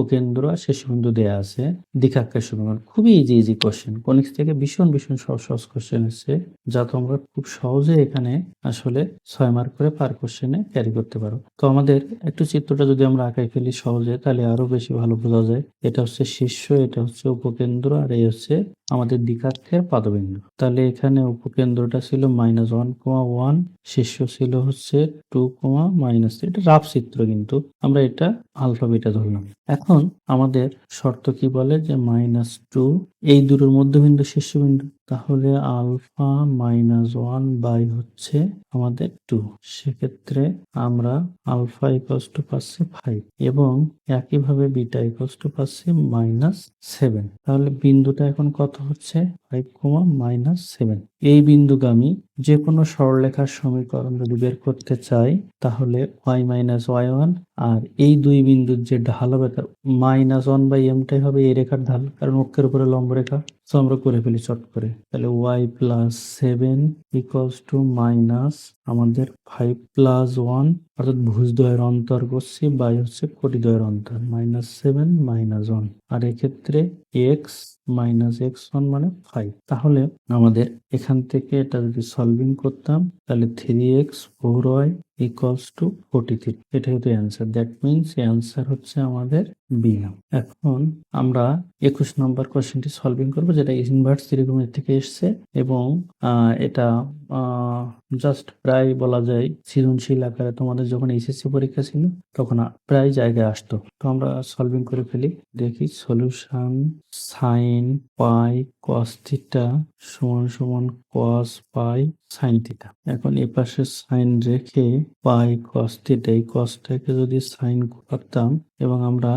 উপকেন্দ্র আর শেষবিন্দু দেয়া আছে। দ্বিঘাক্ষের সমীকরণ। খুবই ইজি ইজি কোশ্চেন কনিক্স থেকে ভীষণ ভীষণ সহজ সহজ কোশ্চেন এসছে, যা তোমরা খুব সহজে এখানে আসলে ছয় মার্ক করে পার কোশ্চেনে ক্যারি করতে পারো। তো আমাদের একটু চিত্রটা যদি আমরা আঁকাই ফেলি সহজে, তাহলে আরও বেশি ভালো বোঝা যায়। এটা হচ্ছে শীর্ষ, এটা হচ্ছে উপকেন্দ্র, আর এই হচ্ছে আমাদের দ্বিঘাক্ষের পাদবিন্দু। তাহলে এখানে উপকেন্দ্রটা ছিল মাইনাস ওয়ান কমা ওয়ান শীর্ষ ছিল হচ্ছে টু কমা মাইনাস এটা রাফ চিত্র কিন্তু। আমরা এটা আলফা বিটা ধরলাম। এখন আমাদের শর্ত কি বলে যে মাইনাস টু এই দুটোর মধ্যবিন্দু শীর্ষবিন্দু। তাহলে আলফা মাইনাস ওয়ান বাই হচ্ছে আমাদের টু। সেক্ষেত্রে আমরা আলফা ইকস টু পাচ্ছি ফাইভ এবং একইভাবে বিটা ইকস টু পাচ্ছি মাইনাস সেভেন তাহলে বিন্দুটা এখন কত হচ্ছে? ফাইভ কমা মাইনাস সেভেন এই বিন্দুগামী যে কোনো সরলরেখার সমীকরণ যদি বের করতে চাই, তাহলে ওয়াই মাইনাস ওয়াই ওয়ান আর এই দুই বিন্দুর যে ঢাল হবে মাইনাস ওয়ান বাই এমটাই হবে এই রেখার ঢাল, কারণ অক্ষের উপরে লম্ব রেখা। তো আমরা করে ফেলি চট করে। তাহলে y plus seven equals to minus আমাদের ফাইভ প্লাস ওয়ান অর্থাৎ ভুজদ্বয়ের অন্তর করছি, বাই হচ্ছে কোটিদ্বয়ের অন্তর মাইনাস সেভেন মাইনাস ওয়ান আর এক্ষেত্রে এক্স মাইনাস এক্স ওয়ান মানে ফাইভ তাহলে আমাদের এখান থেকে এটা যদি সলভিং করতাম, তাহলে three x four y equals to forty three এটা হচ্ছে অ্যান্সার দ্যাট মিনস অ্যান্সার হচ্ছে আমাদের বি এখন আমরা একুশ নম্বর কোশ্চেনটি সলভিং করব, যেটা ইনভার্স ত্রিকোণের থেকে এসছে, এবং এটা জাস্ট প্রায় বলা যায় সৃজনশীল আকারে তোমাদের যখন এইচএসসি পরীক্ষা ছিল, তখন প্রায় জায়গায় আসতো। তো আমরা সলভিং করে ফেলি। দেখি solution sine pi cos theta সমান সমান কস পাই সাইন থিটা এখন এ পাশে সাইন রেখে পাই কস থিটা এই কসটাকে যদি সাইন করতাম, এবং আমরা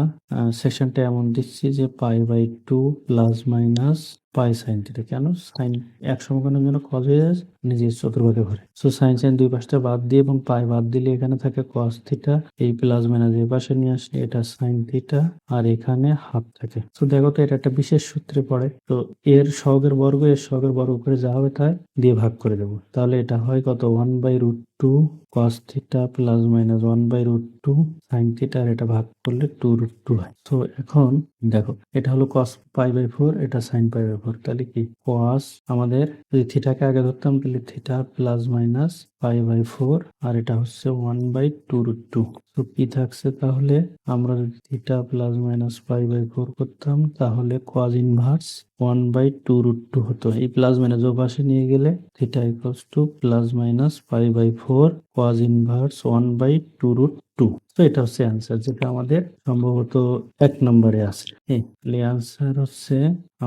সেকশনটা এমন দিচ্ছি যে pi by two plus minus pi sine theta কেন? সাইন এক সমীকরণের জন্য কজ হয়ে যায়, নিজের চতুর্ভাগে ঘরে। সো সাইন সাইন দুই পাশটা বাদ দিয়ে এবং পাই বাদ দিলে এখানে থাকে কস থিটা এই প্লাস মাইনাস এই পাশে নিয়ে আসলে এটা সাইন থিটা আর এখানে হাফ থাকে। তো দেখো তো এটা একটা বিশেষ সূত্রে পড়ে। তো, এর সহগের বর্গ, এর সহগের বর্গ করে যা হবে তাই দিয়ে ভাগ করে দেবো। তাহলে এটা হয় কত? One by root two cos theta plus minus one by root two sine theta আর এটা ভাগ করলে টু রুট টু হয়। তো এখন দেখো, এটা হলো কস পাই বাই ফোর এটা সাইন পাই বাই ফোর তাহলে কি? কস আমাদের যদি থিটাকে আগে ধরতাম, তাহলে theta plus minus pi by four আর এটা হচ্ছে one by two root two তো কি থাকছে তাহলে? আমরা যদি theta plus minus pi by four করতাম, তাহলে cos inverse one by two root two হতো। এই প্লাস মাইনাস ও পাশে নিয়ে গেলে theta equals to plus minus pi by four cos inverse one by two root two তো এটা হচ্ছে অ্যান্সার যেটা আমাদের সম্ভবত এক নম্বরে আছে। তাহলে অ্যান্সার হচ্ছে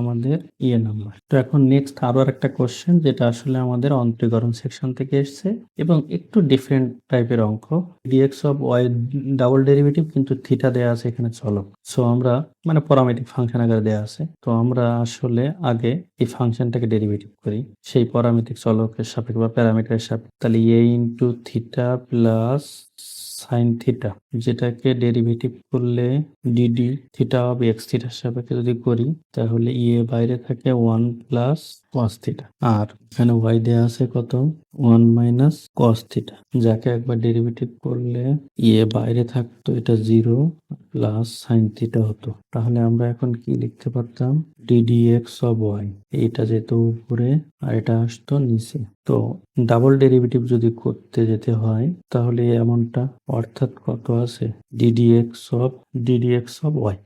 আমাদের ইয়ে নাম্বার তো এখন নেক্সট আরও একটা কোশ্চেন যেটা আসলে আমাদের অন্তরীকরণ সেকশন থেকে এসেছে এবং একটু ডিফারেন্ট টাইপের অঙ্ক। Dx of y double derivative কিন্তু থিটা দেয়া আছে এখানে চলক সো আমরা মানে পরামেট্রিক ফাংশন আকারে দেয়া আছে। তো আমরা আসলে আগে এই ফাংশনটাকে ডেরিভেটিভ করি। সেই পরামেট্রিক চলকের সাপেক্ষে বা প্যারামিটারের সাপেক্ষে। তাহলে a into theta plus sine theta যেটাকে ডেরিভেটিভ করলে d d theta of x থিটার সাপেক্ষে যদি করি, তাহলে ইয়ে বাইরে থাকে ওয়ান প্লাস কস থিটা আর এখানে ওয়াই দেওয়া আছে কত? ওয়ান মাইনাস কস থিটা যাকে একবার ডেরিভেটিভ করলে ইয়ে বাইরে থাকতো, এটা জিরো প্লাস সাইন থিটা হতো। তাহলে আমরা এখন কি লিখতে পারতাম? ডিডি এক্স অফ ওয়াই এইটা যেত উপরে, আর এটা আসতো নিচে। তো ডাবল ডেরিভেটিভ যদি করতে যেতে হয়, তাহলে এমনটা অর্থাৎ কত আছে? D d x of d d x y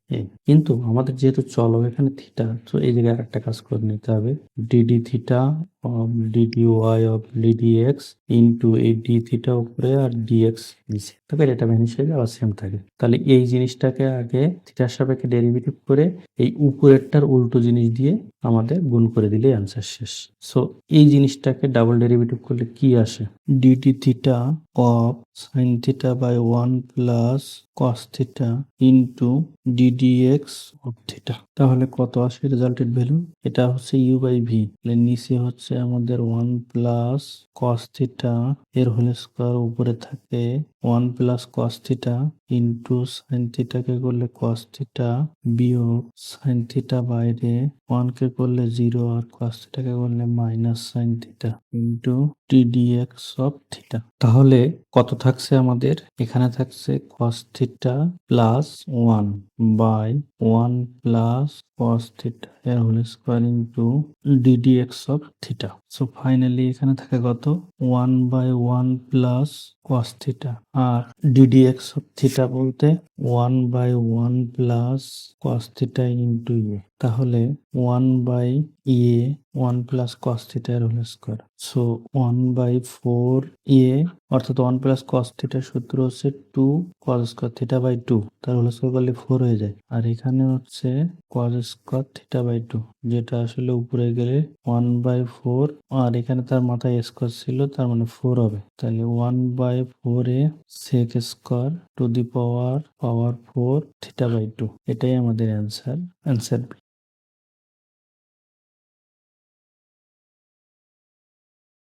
কিন্তু আমাদের যেহেতু চলো, এখানে থিটা তো এই জায়গায় একটা কাজ করে নিতে হবে। D d theta of d d y of d d x into এই ডি থিটা উপরে আর ডিএক্স নিচে। তবে এটা ভ্যানিশ হয়ে আবার সেম থাকে। তাহলে এই জিনিসটাকে আগে থিটার সাপেক্ষে ডেরিভেটিভ করে এই উপরেরটার উল্টো জিনিস দিয়ে আমাদের গুণ করে দিলে অ্যান্সার শেষ। সো এই জিনিসটাকে ডাবল ডেরিভেটিভ করলে কি আসে? Dt theta of sine theta by one plus cos theta into ddx of theta তাহলে কত আসে? রেজাল্টেড ভ্যালু এটা হচ্ছে ইউ বাই ভি নিচে হচ্ছে আমাদের ওয়ান প্লাস কস থিটা এর হোল স্কোয়ার উপরে থাকে one plus cos theta into sine থিটাকে করলে কস থিটা বিয়োগ সাইন থিটা বাইরে ওয়ান কে করলে জিরো আর কস থিটাকে করলে minus sine theta into ddx of theta তাহলে কত থাকছে আমাদের? এখানে থাকছে cos theta plus one by one plus cos theta এর whole square into ddx of theta so finally এখানে থাকে কত? One by one plus cos theta R ddx of theta বলতে one by one plus cos theta into ইয়ে তাহলে one by ইয়ে one plus cos theta whole square so one by four ইয়ে অর্থাৎ one plus cos থিটার সূত্র হচ্ছে two cos square theta by two তার হোল স্কোয়ার করলে ফোর হয়ে যায়। আর এখানে হচ্ছে cos square theta by two যেটা আসলে উপরে গেলে ওয়ান বাই ফোর আর এখানে তার মাথায় স্কোয়ার ছিল, তার মানে ফোর হবে। তাহলে one by four a sec square to the power power four theta by two এটাই আমাদের অ্যান্সার অ্যান্সার